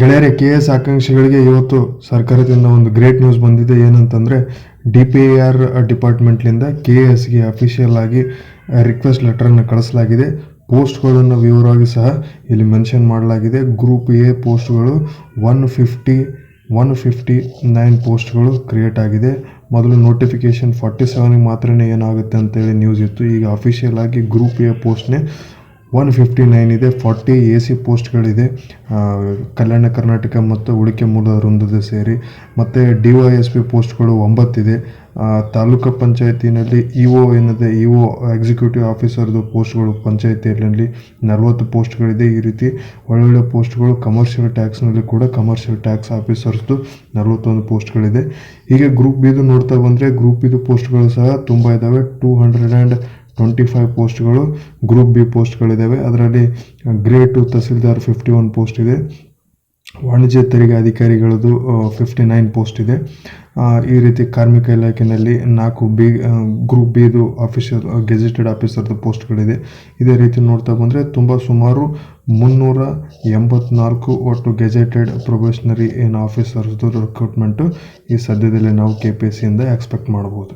ಗೆಳೆಯರೆ, K S ಆಕಾಂಕ್ಷಿಗಳಿಗೆ ಇವತ್ತು ಸರ್ಕಾರದಿಂದ ಒಂದು ಗ್ರೇಟ್ ನ್ಯೂಸ್ ಬಂದಿದೆ. ಏನಂತಂದರೆ, ಡಿ ಪಿ ಆರ್ ಡಿಪಾರ್ಟ್ಮೆಂಟ್ಲಿಂದ ಕೆ ಎಸ್ಗೆ ಅಫಿಷಿಯಲ್ ಆಗಿ ರಿಕ್ವೆಸ್ಟ್ ಲೆಟರನ್ನು ಕಳಿಸಲಾಗಿದೆ. ಪೋಸ್ಟ್ಗಳನ್ನು ವಿವರವಾಗಿ ಸಹ ಇಲ್ಲಿ ಮೆನ್ಷನ್ ಮಾಡಲಾಗಿದೆ. ಗ್ರೂಪ್ ಎ ಪೋಸ್ಟ್ಗಳು one fifty one fifty nine ಪೋಸ್ಟ್ಗಳು ಕ್ರಿಯೇಟ್ ಆಗಿದೆ. ಮೊದಲು ನೋಟಿಫಿಕೇಶನ್ ಫಾರ್ಟಿ ಸೆವೆನ್ಗೆ ಮಾತ್ರ ಏನಾಗುತ್ತೆ ಅಂತೇಳಿ ನ್ಯೂಸ್ ಇತ್ತು. ಈಗ ಅಫಿಷಿಯಲ್ ಆಗಿ ಗ್ರೂಪ್ ಎ ಪೋಸ್ಟ್ನೇ ಒನ್ ಫಿಫ್ಟಿ ನೈನ್ ಇದೆ ಫಾರ್ಟಿ ಎ ಸಿ ಪೋಸ್ಟ್ಗಳಿದೆ. ಕಲ್ಯಾಣ ಕರ್ನಾಟಕ ಮತ್ತು ಉಳಿಕೆ ಮೂಲ ವೃಂದದ ಸೇರಿ. ಮತ್ತು ಡಿ ವೈ ಎಸ್ ಪಿ ಪೋಸ್ಟ್ಗಳು ಒಂಬತ್ತಿದೆ. ತಾಲೂಕು ಪಂಚಾಯತಿನಲ್ಲಿ ಇ ಒ ಏನಿದೆ ಇ ಒ ಎಕ್ಸಿಕ್ಯೂಟಿವ್ ಆಫೀಸರ್ದು ಪೋಸ್ಟ್ಗಳು ಪಂಚಾಯತಿಯಲ್ಲಿ ನಲವತ್ತು ಪೋಸ್ಟ್ಗಳಿದೆ ಈ ರೀತಿ. ಒಳ್ಳೊಳ್ಳೆ ಪೋಸ್ಟ್ಗಳು ಕಮರ್ಷಿಯಲ್ ಟ್ಯಾಕ್ಸ್ನಲ್ಲಿ ಕೂಡ ಕಮರ್ಷಿಯಲ್ ಟ್ಯಾಕ್ಸ್ ಆಫೀಸರ್ಸ್ದು ನಲವತ್ತೊಂದು ಪೋಸ್ಟ್ಗಳಿದೆ. ಹೀಗೆ ಗ್ರೂಪ್ ಬಿದು ನೋಡ್ತಾ ಬಂದರೆ ಗ್ರೂಪ್ ಬಿದು ಪೋಸ್ಟ್ಗಳು ಸಹ ತುಂಬ ಇದ್ದಾವೆ two hundred and twenty five ಪೋಸ್ಟ್ಗಳು ಗ್ರೂಪ್ ಬಿ ಪೋಸ್ಟ್ಗಳಿದ್ದಾವೆ ಅದರಲ್ಲಿ grade two tahsildar fifty one post ಇದೆ. ವಾಣಿಜ್ಯ ತೆರಿಗೆ ಅಧಿಕಾರಿಗಳದ್ದು ಫಿಫ್ಟಿ ನೈನ್ ಪೋಸ್ಟ್ ಇದೆ. ಈ ರೀತಿ ಕಾರ್ಮಿಕ ಇಲಾಖೆಯಲ್ಲಿ ನಾಲ್ಕು ಬಿ ಗ್ರೂಪ್ ಬಿದು ಆಫೀಸರ್ ಗೆಜೆಟೆಡ್ ಆಫೀಸರ್ದು ಪೋಸ್ಟ್ಗಳಿದೆ ಇದೇ ರೀತಿ ನೋಡ್ತಾ ಬಂದರೆ ತುಂಬ ಸುಮಾರು ಮುನ್ನೂರ ಎಂಬತ್ನಾಲ್ಕು ಒಟ್ಟು ಗೆಜೆಟೆಡ್ ಪ್ರೊಬೇಷನರಿ ಏನು ಆಫೀಸರ್ಸ್ದು ರಿಕ್ರೂಟ್ಮೆಂಟು ಈ ಸದ್ಯದಲ್ಲಿ ನಾವು ಕೆ ಪಿ ಎಸ್ ಸಿಯಿಂದ ಎಕ್ಸ್ಪೆಕ್ಟ್ ಮಾಡ್ಬೋದು.